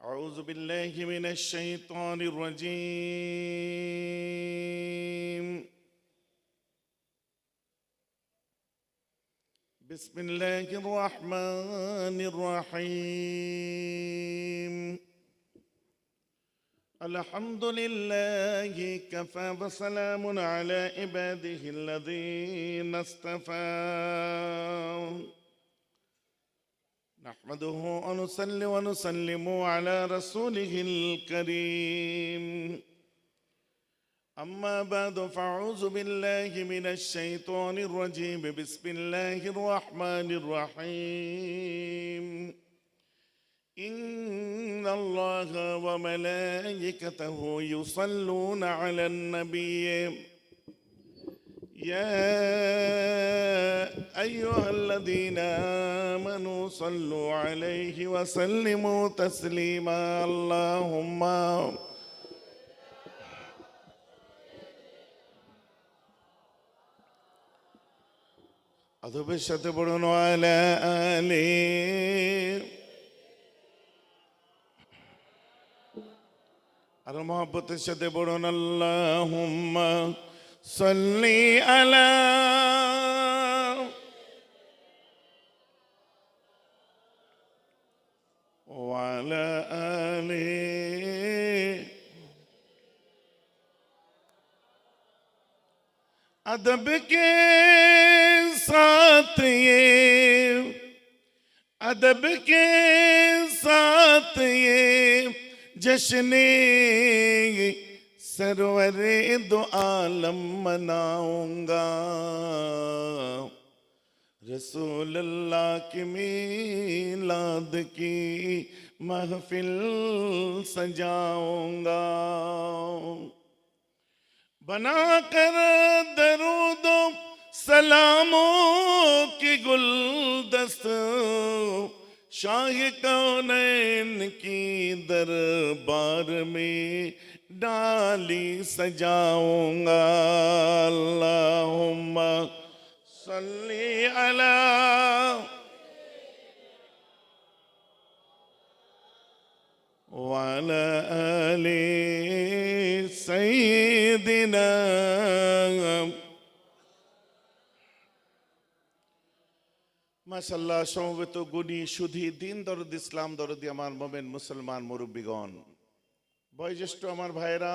أعوذ بالله من الشيطان الرجيم. بسم الله الرحمن الرحيم. الحمد لله كفى وسلام على عباده الذين اصطفى. نحمده ونصلي ونسلم على رسوله الكريم. أما بعد فأعوذ بالله من الشيطان الرجيم. بسم الله الرحمن الرحيم. إن الله وملائكته يصلون على النبي. يا أيها الذين آمنوا صلوا عليه وسلموا تسليما اللهم আদবের সাথে পড়ুন আলে আর মহাব্বতের সাথে পড়ুন আল্লাহ صلي على وعلى آله أدبك ساطيب أدبك ساتي جشني سرور دو عالم مناؤں گا۔ رسول اللہ کی میلاد کی محفل سجاؤں گا۔ بنا کر درود و سلاموں کی گلدست۔ شاہ کونین کی دربار میں डाली सजाऊंगा। अल्लाहुम्मा सल्ली अला वाला अली सैदिना মাসাল্লাহ সমবেত গুণী সুধী দিন দরদ ইসলাম দরদি আমার মোমেন মুসলমান মুরব্বীগণ বয়োজ্যেষ্ঠ আমার ভাইয়েরা,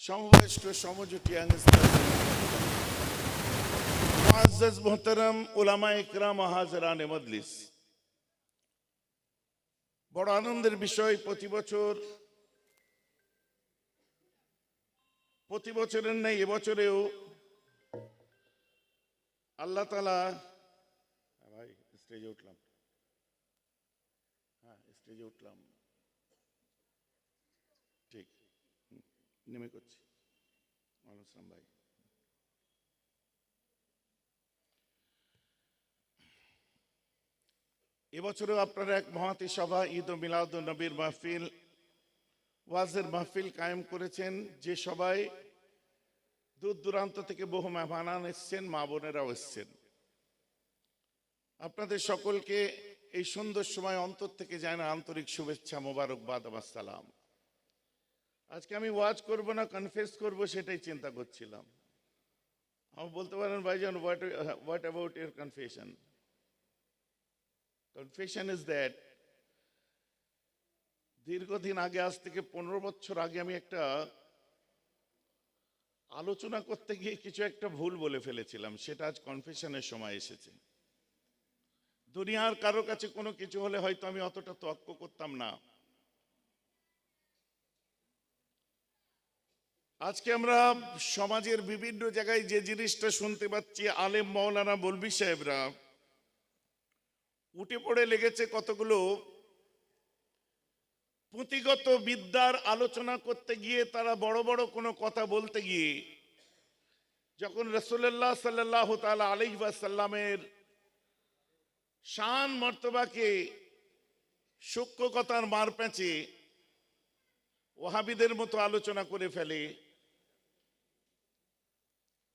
সমবয়স্ক সমজুটি বড় আনন্দের বিষয় প্রতি বছর, প্রতি বছরের নেই এবছরেও আল্লাহ তালা ভাই স্টেজে উঠলাম। হ্যাঁ স্টেজে উঠলাম ঠিক হুম, নেমে করছি ওয়ালাইকুম ভাই এবছরও আপনারা এক মহাতি সভা, ঈদ ও মিলাদ নবীর মাহফিল, ওয়াজের মাহফিল কায়েম করেছেন। যে সবাই দূর দূরান্ত থেকে বহু মেহমানান এসছেন, মা বোনেরাও এসছেন। আপনাদের সকলকে এই সুন্দর সময় অন্তর থেকে যায় না আন্তরিক শুভেচ্ছা, মোবারকবাদ আমার সালাম আজকে আমি ওয়াজ করব না কনফেস করব সেটাই চিন্তা করছিলাম। আমার বলতে পারেন, ভাইজান what what about your confession confession is that দীর্ঘদিন আগে, আজ থেকে পনেরো বছর আগে আমি একটা আলোচনা করতে গিয়ে কিছু একটা ভুল বলে ফেলেছিলাম, সেটা আজ কনফেশনের সময় এসেছে। দুনিয়ার কারও কাছে কোনো কিছু হলে হয়তো আমি অতটা তর্ক করতাম না। আজকে আমরা সমাজের বিভিন্ন জায়গায় যে জিনিসটা শুনতে পাচ্ছি, আলেম মৌলানা বলবি সাহেবরা, উঠে পড়ে লেগেছে কতগুলো পুঁথিগত বিদ্যার আলোচনা করতে গিয়ে, তারা বড় বড় কোনো কথা বলতে গিয়ে, যখন রসুল্লাহ সাল্লাহ তালা আলহিবাসাল্লামের শান মর্তবাকে সূক্ষ্ম কথার মার প্যাঁচে ওহাবিদের মতো আলোচনা করে ফেলে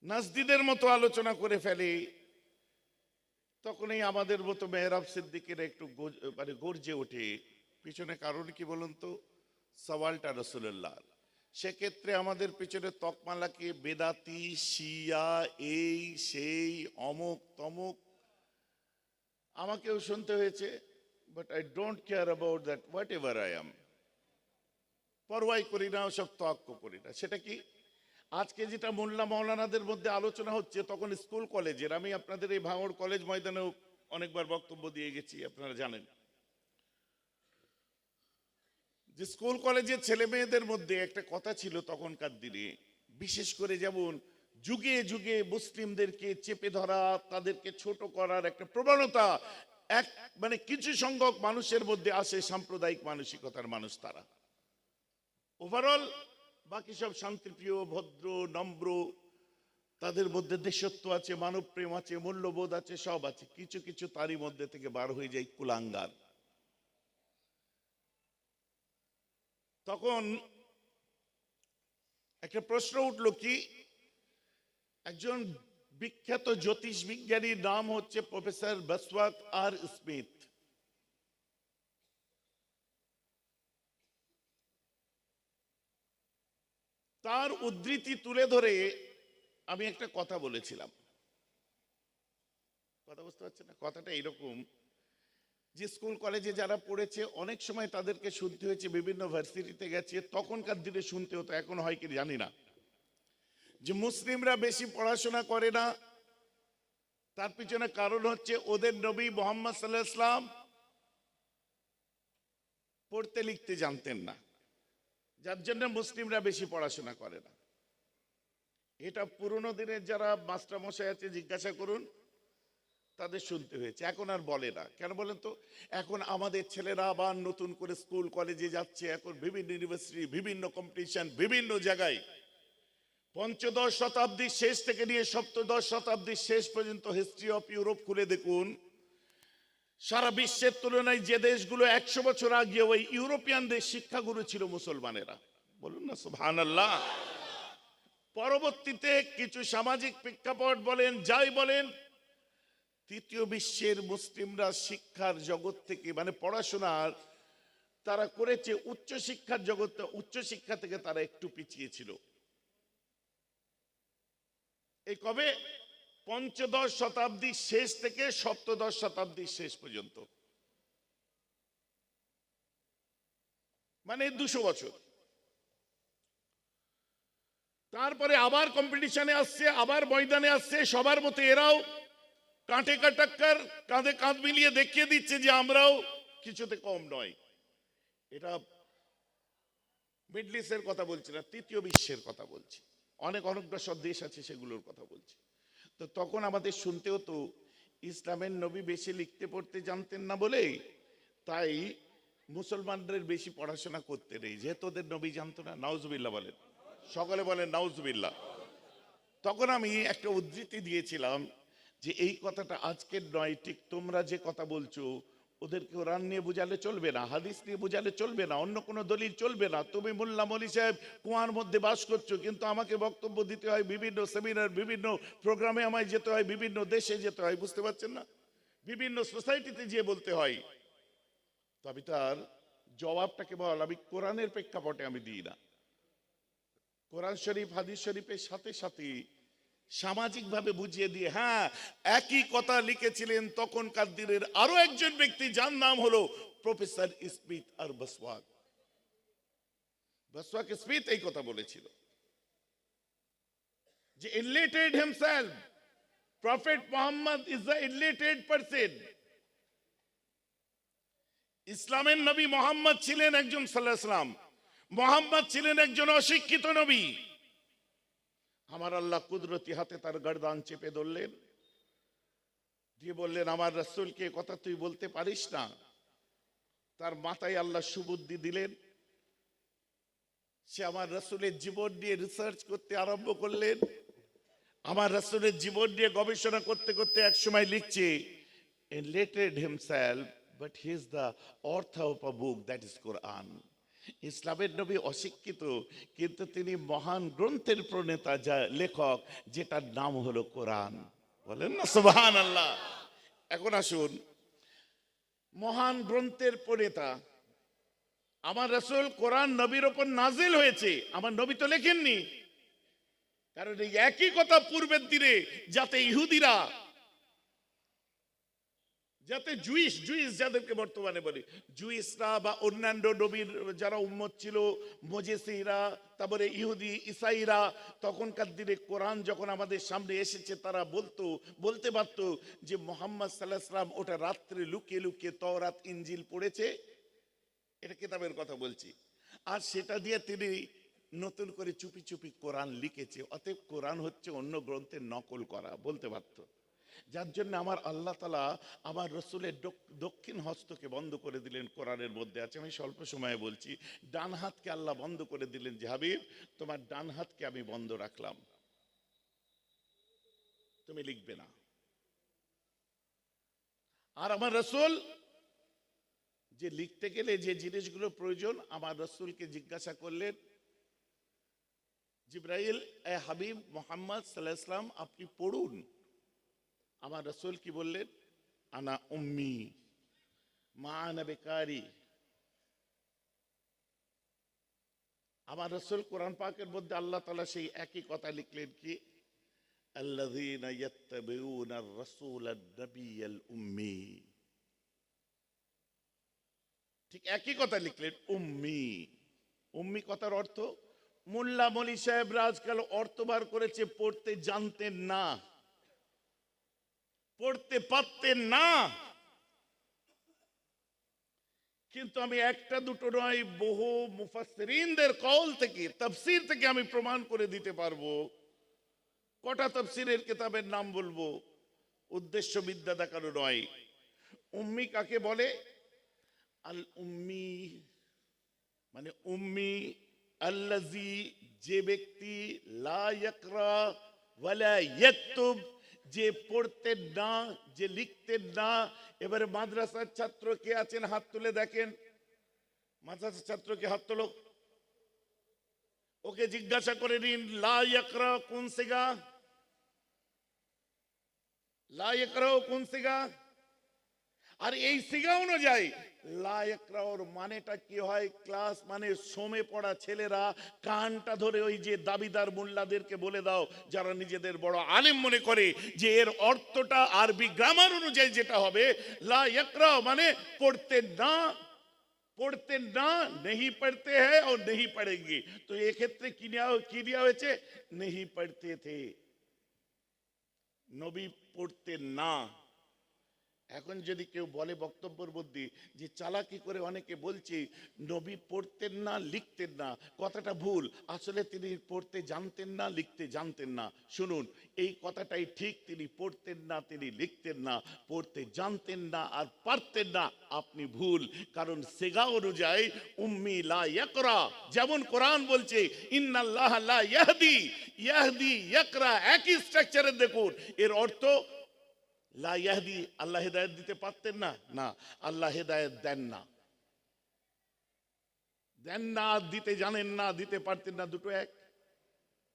নাজদিদের মতো আলোচনা করে ফেলে, তখনই আমাদের মতো মেহরাব সিদ্দিকের একটু মানে গর্জে ওঠে। পিছনে কারণ কি বলুন তো? সওয়ালটা রসুল্লাহ সেক্ষেত্রে আমাদের পিছনে তকমালাকে বেদাতি, শিয়া, এই, সেই, অমুক, তমুক। আমাকেও শুনতে হয়েছে but I don't care about that whatever I am পরোয়াই করি না, ওসব তক্ক করি না। সেটা কি? আজকে যেটা মোল্লা মৌলানাদের মধ্যে আলোচনা হচ্ছে, তখন স্কুল কলেজের আমি আপনাদের এই ভাঙড় কলেজ ময়দানেও অনেকবার বক্তব্য দিয়ে গেছি, আপনারা জানেন। যে স্কুল কলেজের ছেলে মেয়েদের মধ্যে একটা কথা ছিল তখনকার দিনে, বিশেষ করে যেমন যুগে যুগে মুসলিমদেরকে চেপে ধরা, তাদেরকে ছোট করার একটা প্রবণতা, এক মানে কিছু সংখ্যক মানুষের মধ্যে আসে সাম্প্রদায়িক মানসিকতার মানুষ তারা। ওভারঅল বাকি সব শান্তিপ্রিয়, ভদ্র, নম্র, তাদের মধ্যে দেশত্ব আছে, মানব প্রেম আছে, মূল্যবোধ আছে, সব আছে। কিছু কিছু তারই মধ্যে থেকে বার হয়ে যায় কুলাঙ্গার। তখন একটা প্রশ্ন উঠল কি, একজন বিখ্যাত জ্যোতিষ বিজ্ঞানীর নাম হচ্ছে প্রফেসর বসওয়াত আর স্মিথ। তার উদ্ধৃতি তুলে ধরে আমি একটা কথা বলেছিলাম। কথা বুঝতে পারছেন না? কথাটা এরকম যে স্কুল কলেজে যারা পড়েছে, অনেক সময় তাদেরকে শুনতে হয়েছে, বিভিন্ন ভার্সিটিতে গেছে, তখনকার দিনে শুনতে হতো, এখন হয় কি জানি না। যে মুসলিমরা বেশি পড়াশোনা করে না, তার পিছনে কারণ হচ্ছে ওদের নবী মোহাম্মদ সাল্লাহ ইসলাম পড়তে লিখতে জানতেন না। যার জন্য মুসলিমরা বেশি পড়াশোনা করে না। এটা পুরনো দিনের যারা মাস্টার মশাই আছে, জিজ্ঞাসা করুন, তাদের শুনতে হয়েছে। এখন আর বলে না। কেন বলেন তো? এখন আমাদের ছেলেরা আবার নতুন করে স্কুল, কলেজে যাচ্ছে। এখন বিভিন্ন ইউনিভার্সিটি, বিভিন্ন কম্পিটিশন, বিভিন্ন জায়গায়। পঞ্চদশ শতাব্দীর শেষ থেকে নিয়ে সপ্তদশ শতাব্দীর শেষ পর্যন্ত হিস্ট্রি অফ ইউরোপ খুলে দেখুন। সারা বিশ্বের তুলনায় যে দেশগুলো একশো বছর আগে ওই ইউরোপিয়ানদের শিক্ষাগুরু ছিল মুসলমানেরা। বলুন না আল্লাহ পরবর্তীতে কিছু সামাজিক প্রেক্ষাপট বলেন, যাই বলেন, তৃতীয় বিশ্বের মুসলিমরা শিক্ষার জগৎ থেকে মানে পড়াশোনার, তারা করেছে উচ্চ শিক্ষার জগৎ উচ্চ শিক্ষা থেকে তারা একটু পিছিয়ে ছিল। এই কবে? পঞ্চদশ শতাব্দীর শেষ থেকে সপ্তদশ শতাব্দীর শেষ পর্যন্ত। মানে দুশো বছর। তারপরে আবার কম্পিটিশনে আসছে, আবার ময়দানে আসছে, সবার মতো এরাও কাঁটে কাটাক্কার, কাঁধে কাঁধ মিলিয়ে দেখিয়ে দিচ্ছে যে আমরাও কিছুতে কম নয়। এটা মিডল ইস্টের কথা বলছি না, তৃতীয় বিশ্বের কথা বলছি। অনেক অনগ্রসর দেশ আছে সেগুলোর কথা বলছি। তো তখন আমাদের শুনতে হতো ইসলামের নবী বেশি লিখতে, পড়তে জানতেন না বলে তাই মুসলমানদের বেশি পড়াশোনা করতে নেই। যেহেতু ওদের নবী জানতো না নাউজবিল্লা বলেন। সকলে বলেন নাউজবিল্লা তখন আমি একটা উদ্ধৃতি দিয়েছিলাম যে এই কথাটা আজকের নয়, ঠিক তোমরা যে কথা বলছো ওদের কোরআন নিয়ে বুঝালে চলবে না, হাদিস নিয়ে বুঝালে চলবে না, অন্য কোনো দলিল চলবে না। তুমি মোল্লা মলি সাহেব কুয়ার মধ্যে বাস করছ, কিন্তু আমাকে বক্তব্য দিতে হয় বিভিন্ন সেমিনার বিভিন্ন প্রোগ্রামে আমায় যেতে হয়, বিভিন্ন দেশে যেতে হয়, বুঝতে পারছেন না? বিভিন্ন সোসাইটিতে যেয়ে বলতে হয়। তো আমি তার জবাবটাকে বল, আমি কোরআনের প্রেক্ষাপটে আমি দিই না। কোরআন শরীফ, হাদিস শরীফের সাথে সাথে সামাজিকভাবে বুঝিয়ে দিয়ে হ্যাঁ একই কথা লিখেছিলেন তখনকার দিনের আরও একজন ব্যক্তি যার নাম হলো প্রফেসর স্মিথ আর বসওয়াক। বসওয়াক স্মিথ এই কথা বলেছিল যে unlettered himself prophet Muhammad is the unlettered person ইসলামের নবী মোহাম্মদ ছিলেন একজন সাল্লাহ সাল্লাম মোহাম্মদ ছিলেন একজন অশিক্ষিত নবী। আমার আল্লাহ কুদরতি হাতে তার গর্দান চেপে ধরলেন। দিয়ে বললেন, আমার রসুলকে কথা তুই বলতে পারিস না? তার মাথায় আল্লাহ সুবুদ্ধি দিলেন। সে আমার রসুলের জীবন নিয়ে রিসার্চ করতে আরম্ভ করলেন। আমার রসুলের জীবন নিয়ে গবেষণা করতে করতে এক সময় লিখছে enlated himself, but he is the author of a book that is Quran. ইসলামের নবী অশিক্ষিত, কিন্তু তিনি মহান গ্রন্থের প্রণেতা, যা লেখক, যেটার নাম হলো কোরআন। বলেন না সুবহান আল্লাহ এখন আসুন। মহান গ্রন্থের প্রণেতা, আমার রসুল কোরআন নবীর ওপর নাজিল হয়েছে, আমার নবী তো লেখেননি। কারণ এই একই কথা পূর্বের দিনে, যাতে ইহুদিরা যাতে জুইস জুইস যাদেরকে বর্তমানে বলি জুইসরা বা অন্যান্য নবীর যারা উম্মত ছিল, মজেসিরা, তারপরে ইহুদি, ইসাইরা, তখনকার দিনে কোরআন যখন আমাদের সামনে এসেছে, তারা বলতো, বলতে পারত যে মোহাম্মদ সাল্লাহ সাল্লাম ওটা রাত্রে লুকিয়ে লুকিয়ে তওরাত ইঞ্জিল পড়েছে। এটা কিতাবের কথা বলছি। আর সেটা দিয়ে তিনি নতুন করে চুপি চুপি কোরআন লিখেছে, অতএব কোরআন হচ্ছে অন্য গ্রন্থের নকল করা, বলতে পারত। যার জন্য আমার আল্লাহ তালা আমার রসুলের দক্ষিণ হস্তকে বন্ধ করে দিলেন কোরআনের মধ্যে আছে। আমি স্বল্প সময়ে বলছি, ডান হাতকে আল্লাহ বন্ধ করে দিলেন যে, হাবিব, তোমার ডান হাতকে আমি বন্ধ রাখলাম। তুমি লিখবে না। আর আমার রসুল, যে লিখতে গেলে যে জিনিসগুলো প্রয়োজন, আমার রসুলকে জিজ্ঞাসা করলেন, জিব্রাইল, এ হাবিব মোহাম্মদ সাল্লাহ আপনি পড়ুন। আমার রসুল কি বললেন আনা উম্মি মা আনা বেকারি আমার রসুল কোরআন পাকের মধ্যে আল্লাহ তালা সেই একই কথা লিখলেন কি الذين يتبعون الرسول النبي الأمي ঠিক একই কথা লিখলেন উম্মি উম্মি কথার অর্থ মোল্লা মলি সাহেবরা আজকাল অর্থ বার করেছে পড়তে জানতেন না পড়তে পারতেন না। কিন্তু আমি একটা দুটো নয়, বহু মুফাসসিরিনদের কল থেকে, তাফসীর থেকে আমি প্রমাণ করে দিতে পারব। কটা তাফসীরের কিতাবের নাম বলব? উদ্দেশ্য বিদ্যা দেখানো নয়। উম্মি কাকে বলে? আল উম্মি মানে উম্মি আল্লাজি যে ব্যক্তি লা ইয়াকরা ওয়ালা ইয়াকতুব যে পড়তেন না, যে লিখতেন না, এবারে মাদ্রাসার ছাত্র কে আছেন? হাত তুলে দেখেন। মাদ্রাসার ছাত্রকে হাত তোলো। ওকে জিজ্ঞাসা করে নিন, লা ইয়াকরা কোন সিগা? লা ইয়াকরা কোন সিগা? আর এই সিগা অনুযায়ী মানেটা কি হয়? ক্লাস মানে সোমে পড়া ছেলেরা কানটা ধরে ওই যে দাবিদার মোল্লাদেরকে বলে দাও, যারা নিজেদের বড় আলেম মনে করে যে এর অর্থটা আরবি গ্রামার অনুযায়ী যেটা হবে লায়করাও মানে পড়তে না পড়তে না, নেহি পড়তে হ্যাঁ নেহি পড়েগে। তো এক্ষেত্রে কি নেওয়া কি দেওয়া হয়েছে? নেহি পড়তে থে। নবী পড়তে না। এখন যদি কেউ বলে বক্তব্যের মধ্যে যে চালাকি করে অনেকে বলছে, নবী পড়তেন না, লিখতেন না। কথাটা ভুল। আসলে তিনি পড়তে জানতেন না, লিখতে জানতেন না। শুনুন, এই কথাটাই ঠিক, তিনি পড়তেন না, তিনি লিখতেন না। পড়তে জানতেন না আর পারতেন না, আপনি ভুল। কারণ সেগা অনুযায়ী উম্মি লা ইয়াকরা। যেমন কোরআন বলছে, ইন্নাল্লাহ লা ইয়াহদি ইয়াহদি, ইয়াকরা। একই স্ট্রাকচারে দেখুন। এর অর্থ লা ইয়াহদি, আল্লাহ হেদায়ত দিতে পারতেন না? না, আল্লাহ হেদায়ত দেন না। দেন না, দিতে জানেন না, দিতে পারতেন না, দুটো এক।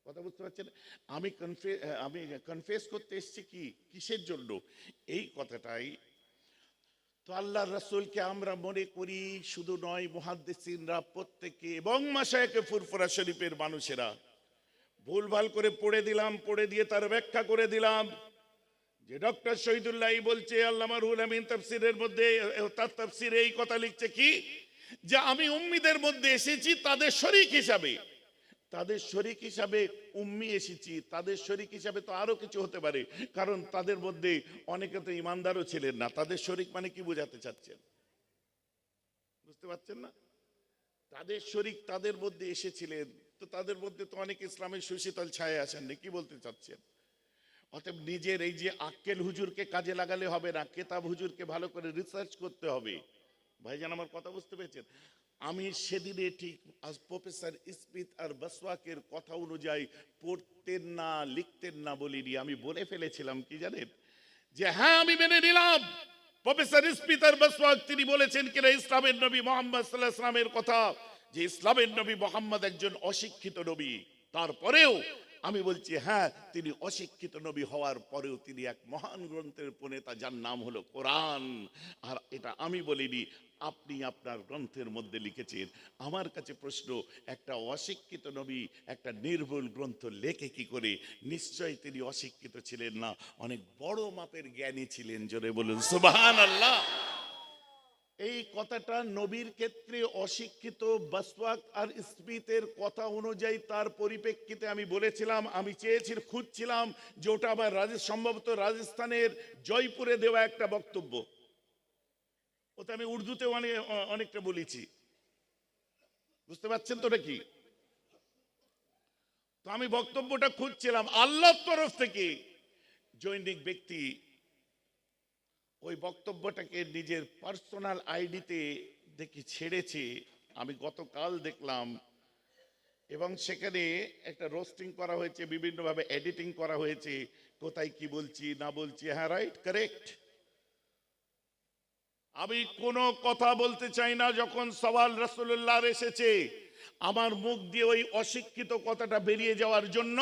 কথা বুঝতে পারছেন? আমি কনফে আমি কনফেস করতে এসেছি কি? কিসের জন্য? এই কথাটাই। তো আল্লাহ রসুলকে আমরা মনে করি, শুধু নয়, মহাদ্দেসিনরা, প্রত্যেকে এবং মাসায়কে ফুরফুরা শরীফের মানুষেরা। ভুলভাল করে পড়ে দিলাম, পড়ে দিয়ে তার ব্যাখ্যা করে দিলাম। যে ডক্টর শহীদুল্লাহ বলছে আল্লামা মধ্যে তার এই কথা লিখছে কি? যে আমি উম্মিদের মধ্যে এসেছি তাদের শরিক হিসাবে। তাদের শরিক হিসাবে উম্মি এসেছি, তাদের শরিক হিসাবে তো আরও কিছু হতে পারে, কারণ তাদের মধ্যে অনেকে তো ইমানদারও ছিলেন না। তাদের শরিক মানে কি বোঝাতে চাচ্ছেন? বুঝতে পারছেন না? তাদের শরিক তাদের মধ্যে এসেছিলেন, তো তাদের মধ্যে তো অনেক ইসলামের সুশীতল ছায়া আসেননি, কি বলতে চাচ্ছেন? অতএব নিজের এই যে আক্কেল হুজুরকে কাজে লাগালে হবে না, কেতাব হুজুরকে ভালো করে রিসার্চ করতে হবে। ভাইজান আমার কথা বুঝতে পেরেছেন? আমি সেদিনে ঠিক প্রফেসর স্মিথ আর বসওয়াকের কথা অনুযায়ী পড়তেন না, লিখতেন না বলিনি। আমি বলে ফেলেছিলাম, কি জানেন? যে হ্যাঁ আমি মেনে নিলাম। প্রফেসর স্মিথ আর বসওয়াক, তিনি বলেছেন কিনা, ইসলামের নবী মোহাম্মদ সাল্লাহ ইসলামের কথা। যে ইসলামের নবী মোহাম্মদ একজন অশিক্ষিত নবী। তারপরেও আমি বলছি হ্যাঁ তিনি অশিক্ষিত নবী হওয়ার পরেও তিনি এক মহান গ্রন্থের প্রণেতা, যার নাম হলো কোরআন। আর এটা আমি বলিনি, আপনি আপনার গ্রন্থের মধ্যে লিখেছেন, আমার কাছে প্রশ্ন, একটা অশিক্ষিত নবী, একটা নির্ভুল গ্রন্থ লেখে কি করে? নিশ্চয়ই তিনি অশিক্ষিত ছিলেন না, অনেক বড় মাপের জ্ঞানী ছিলেন, জোরে বলুন সুবাহান আল্লাহ এই কথাটা নবীর ক্ষেত্রে অশিক্ষিত, বাসওয়াক আর স্মিথের কথা অনুযায়ী তার পরিপ্রেক্ষিতে আমি বলেছিলাম, আমি চেয়েছি, খুঁজছিলাম যে ওটা আমার রাজ, সম্ভবত রাজস্থানের জয়পুরে দেওয়া একটা বক্তব্য। ওতে আমি উর্দুতে অনেক অনেকটা বলেছি। বুঝতে পারছেন তো কি? তো আমি বক্তব্যটা খুঁজছিলাম। আল্লাহর তরফ থেকে জৈনিক ব্যক্তি ওই বক্তব্যটাকে নিজের পার্সোনাল আইডিতে দেখি ছেড়েছে। আমি গতকাল দেখলাম এবং সেখানে একটা রোস্টিং করা হয়েছে, বিভিন্নভাবে এডিটিং করা হয়েছে, কোথায় কি বলছি, না বলছি হ্যাঁ রাইট, কারেক্ট। আমি কোনো কথা বলতে চাই না যখন সওয়াল রসুল্লাহ এসেছে। আমার মুখ দিয়ে ওই অশিক্ষিত কথাটা বেরিয়ে যাওয়ার জন্য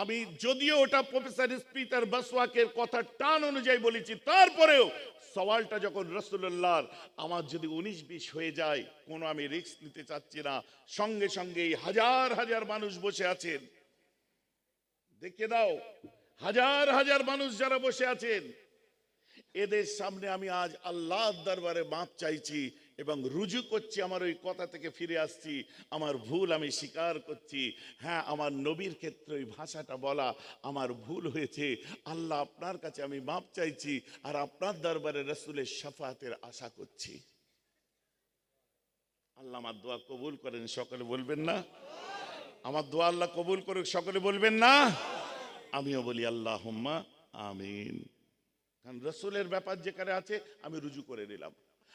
আমি যদিও ওটা প্রফেসর স্পিতার বাসওয়াকের কথা টান অনুযায়ী বলেছি, তারপরেও সওয়ালটা যখন রসুল্লাহর আমার যদি উনিশ বিশ হয়ে যায়, কোনো আমি রিস্ক নিতে চাচ্ছি না। সঙ্গে সঙ্গে হাজার হাজার মানুষ বসে আছেন। দেখে দাও হাজার হাজার মানুষ যারা বসে আছেন। এদের সামনে আমি আজ আল্লাহর দরবারে মাপ চাইছি এবং রুজু করছি, আমার ওই কথা থেকে ফিরে আসছি, আমার ভুল আমি স্বীকার করছি। হ্যাঁ আমার নবীর ক্ষেত্রে ওই ভাষাটা বলা আমার ভুল হয়েছে। আল্লাহ আপনার কাছে আমি মাপ চাইছি আর আপনার দরবারে রসুলের সাফাতের আশা করছি। আল্লাহ আমার দোয়া কবুল করেন, সকলে বলবেন না? আমার দোয়া আল্লাহ কবুল করুক, সকলে বলবেন না? আমিও বলি আল্লাহ হুম্মা আমিন। কারণ রসুলের ব্যাপার যেখানে আছে, আমি রুজু করে নিলাম।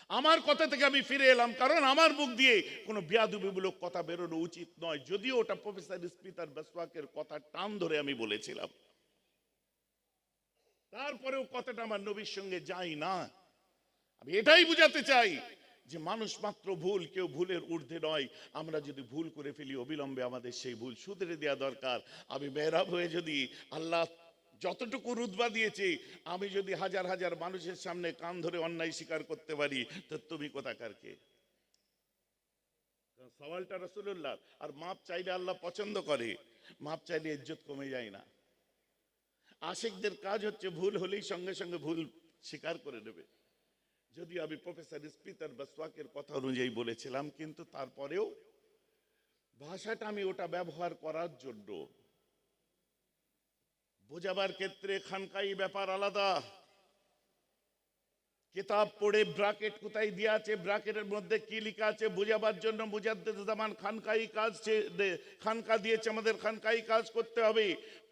আমার কথা থেকে আমি ফিরে এলাম, কারণ আমার মুখ দিয়ে কোনো বিয়াদুবিমূলক কথা বেরোনো উচিত নয়। যদিও ওটা প্রফেসর স্পিতার বেসওয়াকের কথা টান ধরে আমি বলেছিলাম। তারপরেও কথাটা আমার নবীর সঙ্গে যাই না। আমি এটাই বুঝাতে চাই যে মানুষ মাত্র ভুল, কেউ ভুলের ঊর্ধ্বে নয়। আমরা যদি ভুল করে ফেলি, অবিলম্বে আমাদের সেই ভুল শুধরে দেওয়া দরকার। আমি মেহরাব হয়ে যদি আল্লাহ যতটুকু রুদবা দিয়েছে, আমি যদি হাজার হাজার মানুষের সামনে কান ধরে অন্যায় স্বীকার করতে পারি, তো তুমি কোথাকার কে? সওয়ালটা রসুল্লাহ আর মাপ চাইলে আল্লাহ পছন্দ করে, মাপ চাইলে ইজ্জত কমে যায় না। আশিকদের কাজ হচ্ছে ভুল হলেই সঙ্গে সঙ্গে ভুল স্বীকার করে নেবে। যদি আমি প্রফেসর স্পিতার বাসওয়াকের কথা অনুযায়ী বলেছিলাম, কিন্তু তারপরেও ভাষাটা আমি ওটা ব্যবহার করার জন্য বোঝাবার ক্ষেত্রে খানকাই ব্যাপার আলাদা। কিতাব পড়ে ব্রাকেট কোথায় দেওয়া আছে, ব্রাকেটের মধ্যে কি লেখা আছে বোঝাবার জন্য মুজাদ্দেদ জামান খানকাই কাজ খানকা দিয়েছে আমাদের খানকাই কাজ করতে হবে।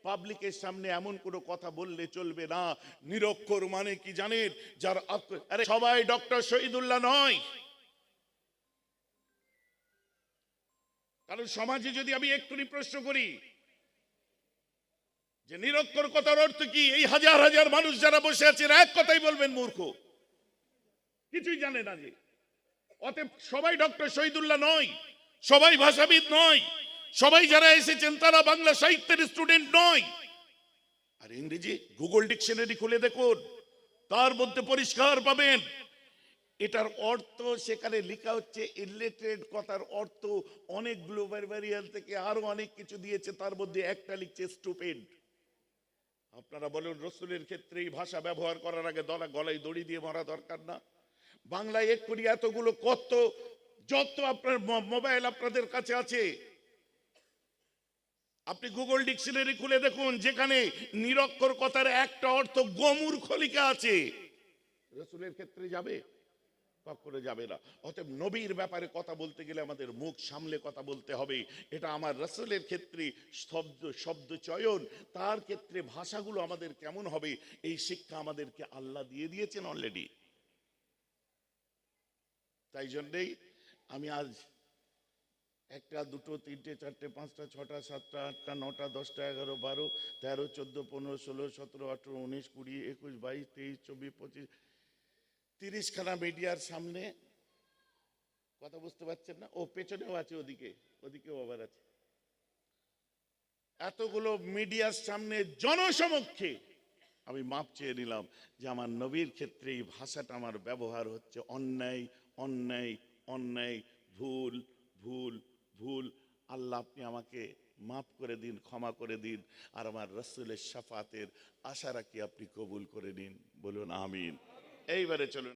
পাবলিকের সামনে এমন কোনো কথা বললে চলবে না। নিরক্ষর মানে কি জানেন? যার আরে সবাই ডক্টর শহীদুল্লাহ নয়। কারণ সমাজে যদি আমি একটুনি প্রশ্ন করি যে নিরক্ষর কথার অর্থ কি? এই হাজার হাজার মানুষ যারা বসে আছেন এক কথাই বলবেন, মূর্খ। কিছুই জানে না যে। অতএব সবাই ডক্টর শহীদুল্লাহ নয়, সবাই ভাষাবিদ নয়, সবাই যারা এসেছেন, তারা বাংলা সাহিত্যের স্টুডেন্ট নয়। আর ইংরেজি গুগল ডিকশনারি খুলে দেখুন, তার মধ্যে পরিষ্কার পাবেন। এটার অর্থ সেখানে লেখা হচ্ছে ইলিটারেট কথার অর্থ অনেক গ্লোবাল ভ্যারিয়াল থেকে আরও অনেক কিছু দিয়েছে, তার মধ্যে একটা লিখছে স্টুপেড আপনারা বলুন, রসুলের ক্ষেত্রে এই ভাষা ব্যবহার করার আগে দলা গলায় দড়ি দিয়ে মারা দরকার না। বাংলায় এক্ষুনি এতগুলো কত, যত আপনার মোবাইল আপনাদের কাছে আছে। আপনি গুগল ডিকশনারি খুলে দেখুন, যেখানে নিরক্ষর কথার একটা অর্থ গমুর খলিকা আছে। রসুলের ক্ষেত্রে যাবে। কখনো যাবে না। অতএব নবীর ব্যাপারে কথা বলতে গেলে আমাদের মুখ সামলে কথা বলতে হবে। এটা আমার রসুলের ক্ষেত্রে শব্দ শব্দ চয়ন, তার ক্ষেত্রে ভাষাগুলো আমাদের কেমন হবে, এই শিক্ষা আমাদেরকে আল্লাহ দিয়ে দিয়েছেন অলরেডি তাই জন্যেই আমি আজ একটা, দুটো, তিনটে, চারটে, পাঁচটা, ছটা, সাতটা, আটটা, নটা, দশটা, এগারো, বারো, তেরো, চোদ্দ, পনেরো, ষোলো, সতেরো, আঠেরো, উনিশ, কুড়ি, একুশ, বাইশ, তেইশ, চব্বিশ, পঁচিশ তিরিশখানা মিডিয়ার সামনে কথা বুঝতে পারছেন না? ও পেছনেও আছে, ওদিকে, ওদিকেও আবার আছে। এতগুলো মিডিয়ার সামনে জনসমক্ষে আমি মাপ চেয়ে নিলাম যে আমার নবীর ক্ষেত্রে এই ভাষাটা আমার ব্যবহার হচ্ছে অন্যায় অন্যায় অন্যায়, ভুল ভুল ভুল। আল্লাহ, আপনি আমাকে মাফ করে দিন, ক্ষমা করে দিন, আর আমার রসুলের সাফাতের আশা রাখি আপনি কবুল করে নিন। বলুন, আমিন। এইবারে চলুন।